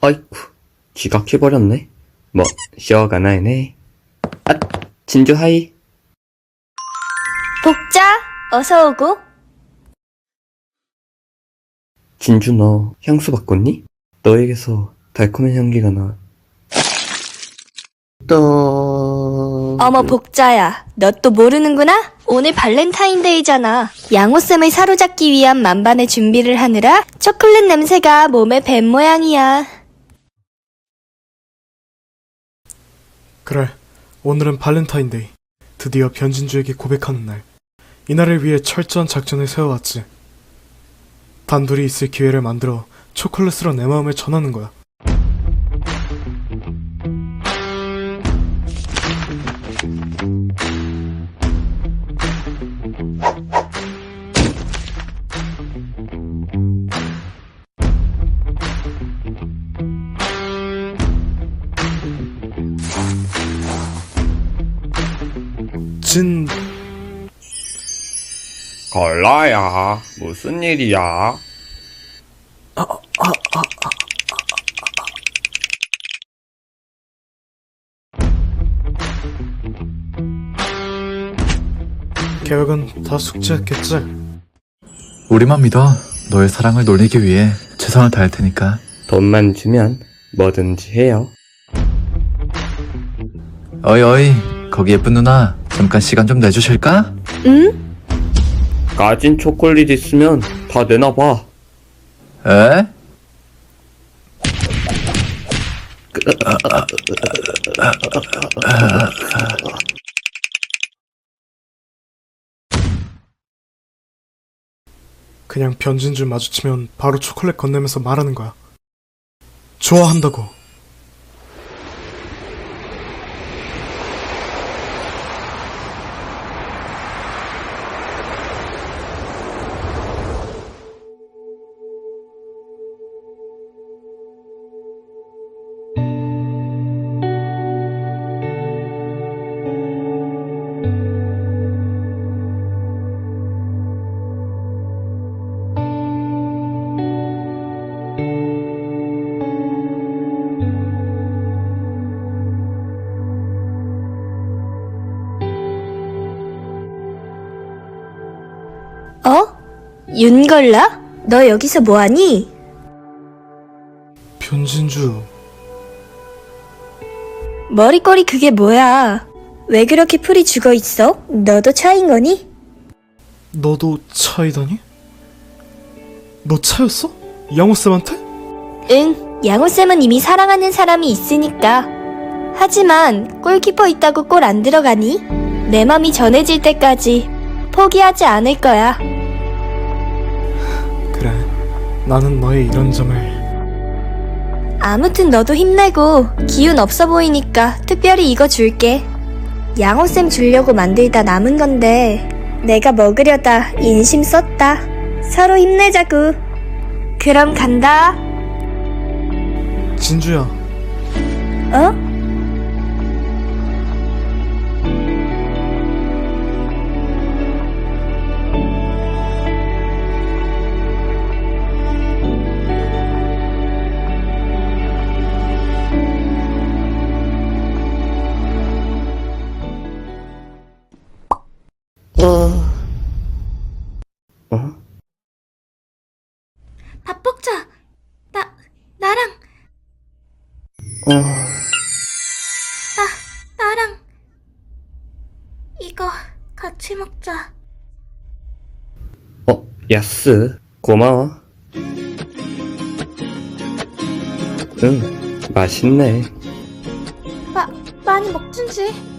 아이쿠, 지각해버렸네. 뭐, 쇼가 나네. 아, 진주 하이. 복자, 어서 오고. 진주 너 향수 바꿨니? 너에게서 달콤한 향기가 나. 또... 어머, 복자야. 너 또 모르는구나? 오늘 발렌타인데이잖아. 양호쌤을 사로잡기 위한 만반의 준비를 하느라 초콜릿 냄새가 몸에 밴 모양이야. 그래, 오늘은 발렌타인데이. 드디어 변진주에게 고백하는 날. 이날을 위해 철저한 작전을 세워왔지. 단둘이 있을 기회를 만들어 초콜릿으로 내 마음을 전하는 거야. 진, 걸라야, 무슨 일이야? 계획은 다 숙지했겠지? 우리만 믿어. 너의 사랑을 놀리기 위해 최선을 다할 테니까. 돈만 주면 뭐든지 해요. 어이 어이 거기 예쁜 누나 잠깐 시간 좀 내주실까? 응? 까진 초콜릿 있으면 다 내놔봐. 에? 그냥 변진주 마주치면 바로 초콜릿 건네면서 말하는 거야. 좋아한다고. 어? 윤걸라? 너 여기서 뭐하니? 변진주, 머리꼬리 그게 뭐야? 왜 그렇게 풀이 죽어 있어? 너도 차인 거니? 너도 차이다니? 너 차였어? 양호쌤한테? 응, 양호쌤은 이미 사랑하는 사람이 있으니까. 하지만 골키퍼 있다고 골 안 들어가니? 내 맘이 전해질 때까지 포기하지 않을 거야. 그래. 나는 너의 이런 점을 아무튼 너도 힘내고 기운 없어 보이니까 특별히 이거 줄게. 양호쌤 주려고 만들다 남은 건데 내가 먹으려다 인심 썼다. 서로 힘내자구. 그럼 간다. 진주야. 어? 어? 밥복자. 나 나랑 어, 나랑 이거 같이 먹자. 어, 야스. 고마워. 응, 맛있네. 마 많이 먹든지.